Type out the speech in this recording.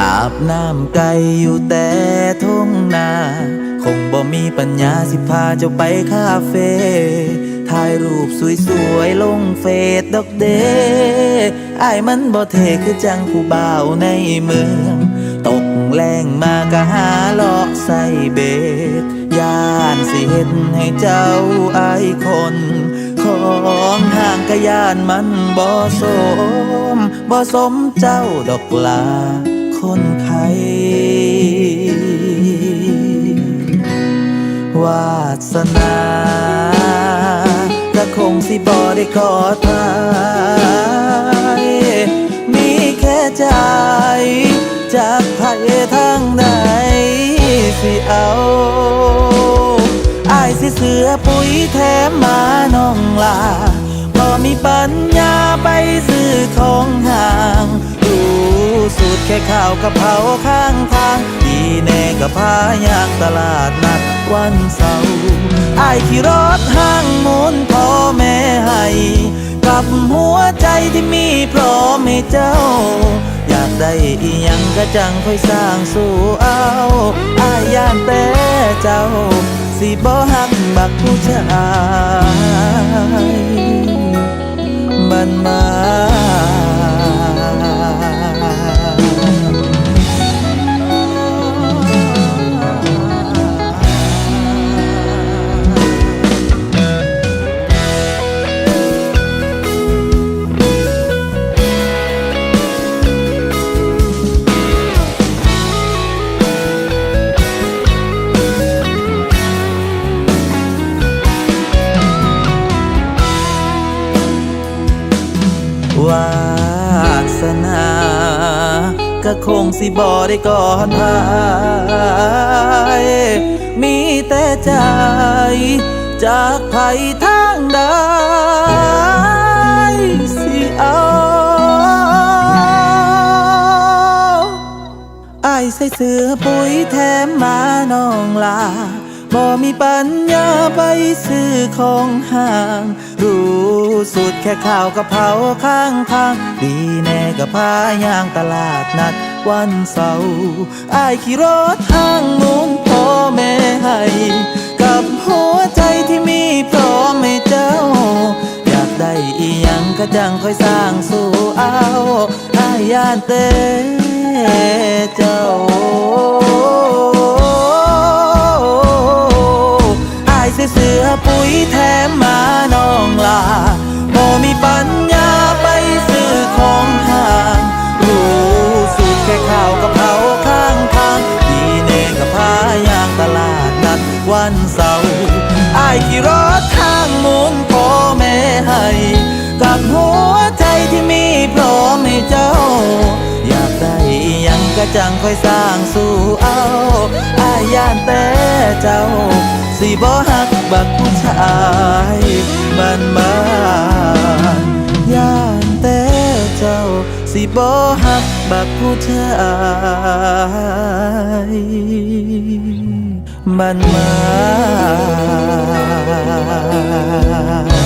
อาบน้ำไก่อยู่แต่ทุ่งนา คงบ่มีปัญญาสิพาเจ้าไปคาเฟ่ถ่ายรูปสวยๆ ลงเฟซดอกเด อายมันบ่เทคือจังผู้บ่าวในเมือง ตกแรงมากะหาเลาะใส่เบ็ดย่านสิเห็นให้เจ้าอายคน ของห่างกะยานมันบ่สมบ่สมเจ้าดอกลาคนไข้วาสนาก็คงสิบ่ได้ขอทายายสิเสือปุ๋ยแถมมาน้องลาบ่มีปัญญาไปซื้อของห่างรู้สูตรแค่ข้าวกะเพราข้างทางดีแน่กับพายางตลาดนัดวันเสาร์อายขี่รถห้างมุนพ่อแม่ให้กับหัว ที่มีพร้อมให้เจ้า อยากได้อีหยังก็จังค่อยสร้างสู่เอาอายย่านแต่เจ้า สิบ่หักบักผู้ชาย วาสนาก็คงสิบอได้ก่อนพายมีแต่ใจ จากไผทางใดสิเอาอายใส่เสื้อปุ๋ยแถมมาน้องลาบ่มีปัญญาไปซื้อของห่างรู้ สุดแค่ข้าวกะเพราข้างทางดีแน่กับพายางตลาดนัดวันเสาร์อายขี่รถห้างหมุนพ่อแม่ให้กับหัวใจที่มีพร้อมให้เจ้า อยากได้อีหยังก็จังค่อยสร้างสู่เอาอายยานเต้เจ้าอายใส่เสื้อปุ๋ยแถมมา ก็จังค่อยสร้างสู่เอาอาย่านแต่เจ้า สิบ่หักบักผู้ชายบ้านบ้านย่านแต่เจ้า สิบ่หักบักผู้ชายบ้านบ้าน